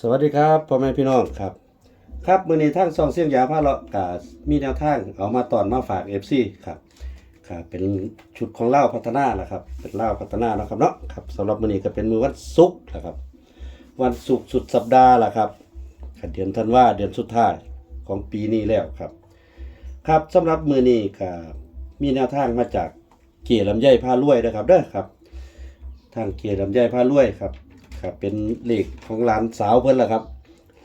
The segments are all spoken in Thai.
สวัสดีครับพ่อแม่พี่น้องครับ ครับมื้อนี้ทางซองเสียงยาพาเลาะกามีแนวทางเอามาตอนมาฝาก FC ครับครับเป็นชุดของเล่าพัฒนาแหละครับเป็นเล่าพัฒนาเนาะครับเนาะครับสำหรับมื้อนี้ก็เป็นมื้อวันศุกร์นะครับ วันศุกร์สุดสัปดาห์ละครับเดือนธันวาเดือนสุดท้ายของปีนี้แล้วครับ ครับสำหรับมื้อนี้ก็มีแนวทางมาจากเกียรลำไยพารวยนะครับเด้อครับ ทางเกียรลำไยพารวยครับ ครับเป็นเลขของหลานสาวเพิ่นละครับ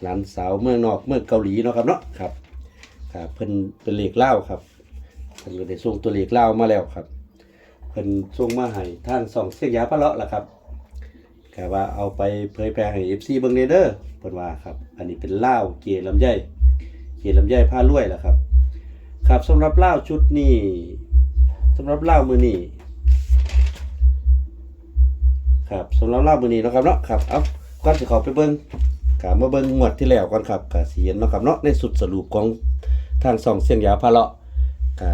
หลานสาวเมืองนอกเมืองเกาหลีเนาะครับเนาะครับครับเพิ่นเป็นเลขเล่าครับเพิ่นก็ได้ส่งตัวเลขเล่ามาแล้วครับเพิ่นส่งมาให้ทางสองเสียงยาพะเลาะล่ะครับก็ว่าเอาไปเผยแพร่ให้ FC เบิ่งเด้อเพิ่นว่าครับ อันนี้เป็นเล่าเกียรลำไยเกียรลำไยพารวยล่ะครับ ครับสำหรับเล่าชุดนี้สำหรับเล่ามื้อนี้ หรับเล่ามือนี้นะครับเนาะครับเอาก่อนจะขอไปเบิ้งกามาเบิ้งงวดที่แล้วก่อนครับกาสีเห็นนะครับเนาะในสุดสรุปของทางสองเสียงยาพาเลาะกา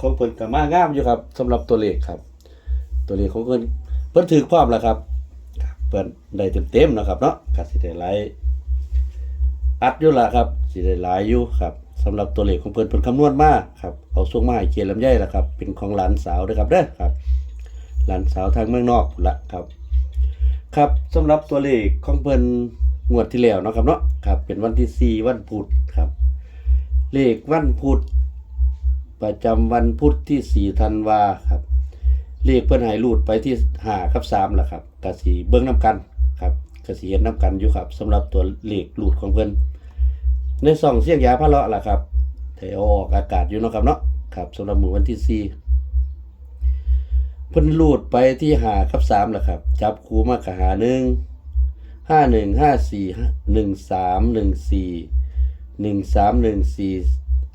ของเพิ่นก็มางามอยู่ครับสำหรับตัวเลขครับ ตัวเลขของเพิ่นเพิ่นถือความแล้วครับเพิ่นได้เต็มๆนะครับเนาะกาสิได้หลายอัดอยู่ล่ะครับสิได้หลายอยู่ครับสำหรับตัวเลขของเพิ่นเพิ่นคำนวณมาครับเอาส่งมาให้เกียรติลำไยล่ะครับ เป็นของหลานสาวด้อครับเด้อครับ หลานสาวทางเมืองนอกละครับ ครับสำหรับตัวเลขของเพิ่นงวดที่แล้วเนาะครับเนาะครับ เป็นวันที่ 4 วันพุธครับ เลขวันพุธประจำวันพุธที่4ธันวาครับ เลขเพิ่นให้รูดไปที่5กับ3ล่ะครับก็สิเบิ่งนํกันครับก็สิเห็นนํกันอยู่ครับสำหรับตัวเลขรูดของเพิ่นในซองเสียงยาพะเลาะล่ะครับที่เอออกอากาศอยู่เนาะครับเนาะครับสำหรับมือวันที่4 เพิ่นลูดไปที่หากับสามแหละครับ จับคูมากะหาหนึ่งห้าหนึ่งห้าสี่หนึ่งสามหนึ่งสี่หนึ่งสามหนึ่งสี่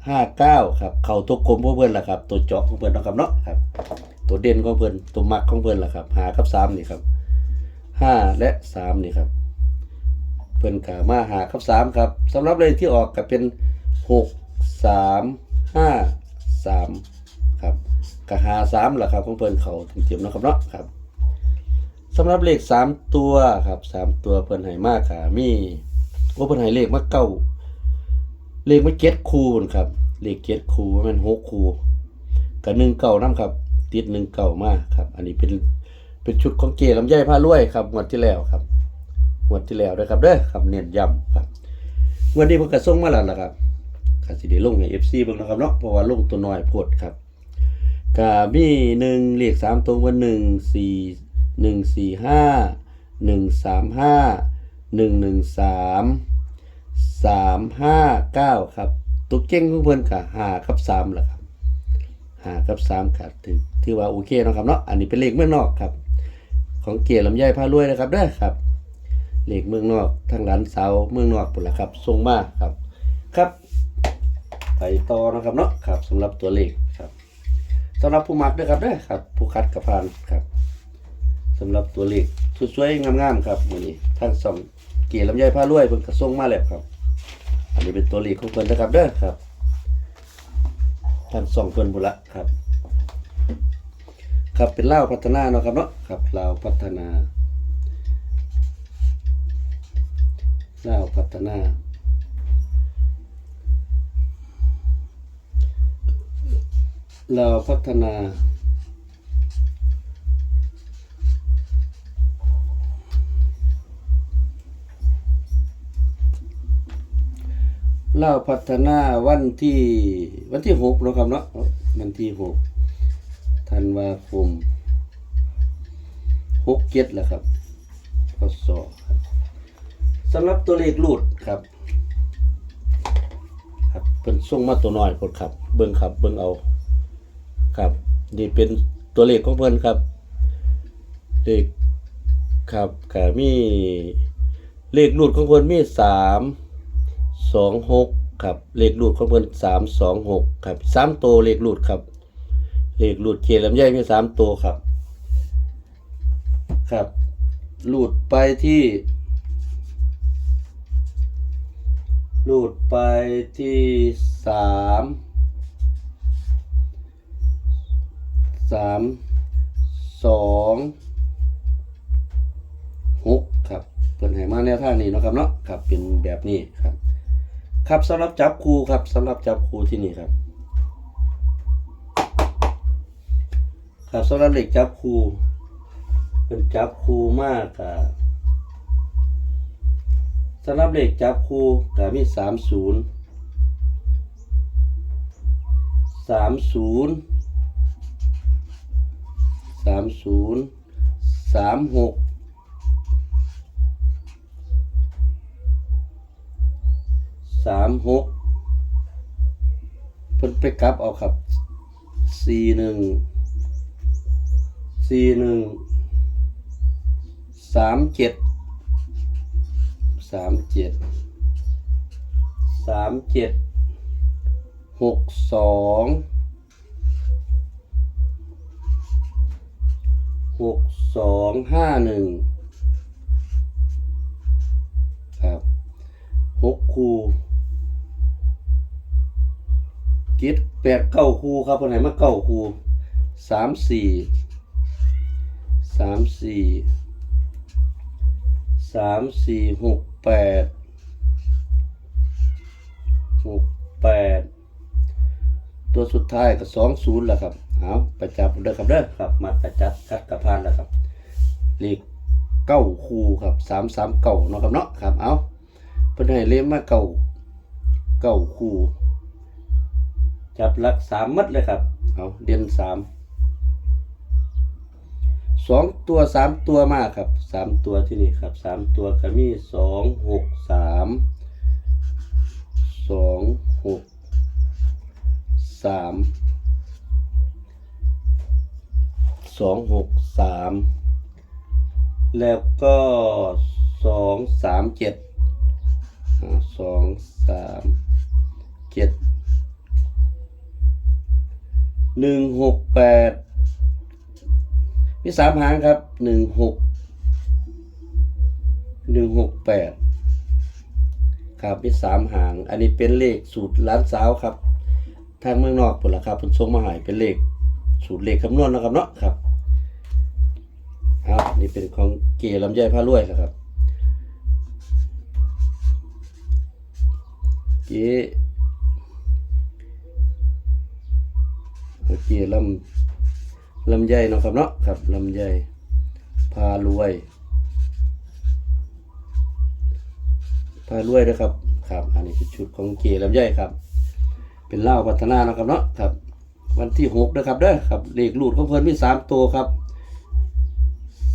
ห้าเก้าครับ เข่าตัวกลมของเพิ่อนละครับ ตัวเจาะของเพิ่อนนะครับเนาะครับ ตัวเด่นของเพิ่อนตัวมักของเพิ่อนแหละครับ หากับสามนี่ครับห้าและสามนี่ครับ เพิ่อนกามาหากับสามครับสำหรับเลขที่ออกก็เป็นหกสามห้าสาม กหาสามแหละครับของเพิ่นเขาเต็มๆนะครับเนาะครับสำหรับเลขสามตัวครับสามตัวเพิ่นให้มากค่ะมีว่าเพิ่นให้เลขมาเก้าเลขมาเจ็ดคูณครับเลขเจ็ดคูมันหกคูกับหนึ่งเก่านํครับ ติดหนึ่งเก่ามากครับ อันนี้เป็นเป็นชุดของเกลำไยผ้ารวยครับงวดที่แล้วครับงวดที่แล้วด้วยครับเด้อครับเน้นย้ำครับงวดนี้เพิ่นก็ส่งมาแล้วล่ะครับก็สิได้ลงให้ FC เบิ่งนะครับเนาะเพราะว่าลงตัวน้อยโพดครับ ก็มีหนึ่งเลขสามตัวว่าหนึ่งสี่หนึ่งสี่ห้าหนึ่งสามห้าหนึ่งหนึ่งสามสามห้าเก้าครับตัวเก่งของเพื่อนกับห้ากับสามแหละครับห้ากับสามครับถือถือว่าโอเคเนาะครับเนาะอันนี้เป็นเลขเมืองนอกครับ ของเกียรติลำไยพารวยนะครับเด้ครับเลขเมืองนอกทางหลานสาวเมืองนอกปุ่นละครับส่งมาครับครับ ไปต่อนะครับเนาะครับสำหรับตัวเลข สำหรับผู้มักด้วยครับเด้อครับ ผู้คัดกับพานครับสำหรับตัวเลขสวยๆงามๆครับมื้อนี้ทั้งสองเกียลำไยผ้ารวยเพิ่นก็ส่งมาแล้วครับ อันนี้เป็นตัวเลขของเพิ่นนะครับเด้อครับทั้งสองเพิ่นบุละครับ ครับเป็นเลาพัฒนาเนาะครับเนาะครับเลาพัฒนาเลาพัฒนา เราพัฒนา เราพัฒนาวันที่วันที่หกนะครับเนาะวันที่หกธันวาคมหกเจ็ดแหละครับพศครับสำหรับตัวเลขรูดครับครับเป็นส่งมาตัวน้อยกดครับ เบิ้งครับ เบิ้งเอา ครับนี่เป็นตัวเลขของเพิ่นครับเลขครับก็มีเลขรูดของเพิ่นมีสามสองหกครับเลขรูดของเพิ่นสามสองหกครับสามตัวเลขรูดครับ เลขรูดเกียร์ลำไยมีสามตัวครับ ครับรูดไปที่รูดไปที่สามามสองหกครับเพิ่นให้มาแนววทางนี้เนาะครับเนาะครับเป็นแบบนี้ครับ ครับสำหรับจับคู่ครับสำหรับจับคู่ที่นี่ครับ ครับสำหรับเหล็กจับคู่เป็นจับคู่มากครับสำหรับเหล็กจับคู่ก็มีสามศูนย์สามศูนย์ สามศูนย์สามหกสามหกเพิ่นไปกลับเอาครับสี่หนึ่งสี่หนึ่งสามเจ็ดสามเจ็ดสามเจ็ดหกสอง หกสองห้าหนึ่งครับหกคูกิดแปดเก้าคูครับคนไหนมาเก้าคูสามสี่สามสี่สามสี่หกแปด ตัวสุดท้ายก็สองศูนย์แหละครับเอาไปจับเด้อครับเด้อครับ มาประจัดคัดกระพานแล้วครับเลขเก้าคูครับสามสามเก้าเนาะครับเนาะครับเอาเพิ่นให้เล่มมาเก้าเก้าคูจับหลักสามมัดเลยครับเอาเดือนสามสองตัวสามตัวมากครับสามตัวที่นี่ครับสามตัวก็มีสองหกสามสองหก สามสองหกสามแล้วก็สองสามเจ็ดสองสามเจ็ดหนึ่งหกแปดมีสามหางครับหนึ่งหกหนึ่งหกแปดครับมีสามหาง อันนี้เป็นเลขสูตรล้านสาวครับ ทางเมืองนอกผลราคาผลส่งมาใหายเป็นเลขสูตรเลขคำนวณนะครับเนาะครับครับนี่เป็นของเกลำไยผ้ารวยครับ เกเกลำลำไยเนาะครับเนาะครับลำไยพารวยพารวยนะครับครับ อันนี้คือชุดของเกลำไยครับ เป็นเหล้าพัฒนาเนาะครับเนาะครับ วันที่หกนะครับเด้อครับเลขรูดของเพิ่นมีสามตัวครับ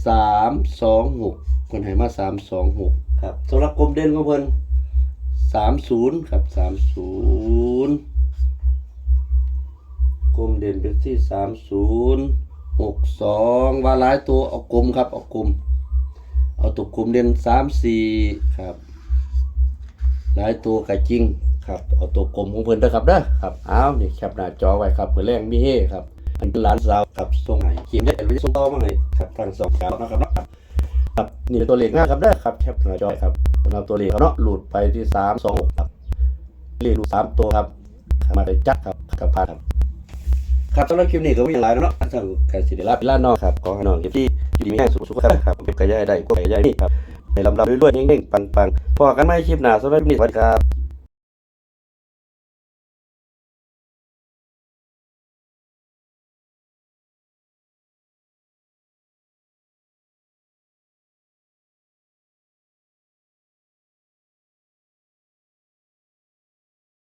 สามสองหกคนให้มาสามสองหกครับสำหรับกลมเด่นของเพิ่นสามศูนย์ครับสามศูนย์กลมเด่นเป็นที่สามศูนย์หกสองว่าหลายตัวเอากลมครับเอากลมเอาตัวกลมเด่นสามสี่ครับ หลายตัวกะจริง ครับเอาตัวกลมของเพิ่นเด้อครับเด้อครับอ้าวนี่แคปหน้าจอไว้ครับเพื่อแรงมีเฮครับอันเป็นหลานสาวครับส่งให้เขียนได้หรือส่งต่อมาให้ครับทางสองสาวนะครับเนาะครับครับนี่เป็นตัวเลขง่ายครับเด้อครับแคปหน้าจอครับสำหรับตัวเลขเนาะหลุดไปที่สามสองหกครับเลขหลุดสามตัวครับมาได้จัดครับกับพาครับครับสำหรับคลิปนี้ก็มีอย่างไรเนาะทางการสิเดลาพิลาน้องครับขอให้น้องเอฟที่อยู่ดีมีแห้งสุขสุขครับครับเป็นกระยายได้กว่าไก่ยายนี่ครับในลำดับเรื่อยๆเง่งๆปังๆพอกันไม่คลิปหน้าสำหรับคลิปนี้สวัสดีครับ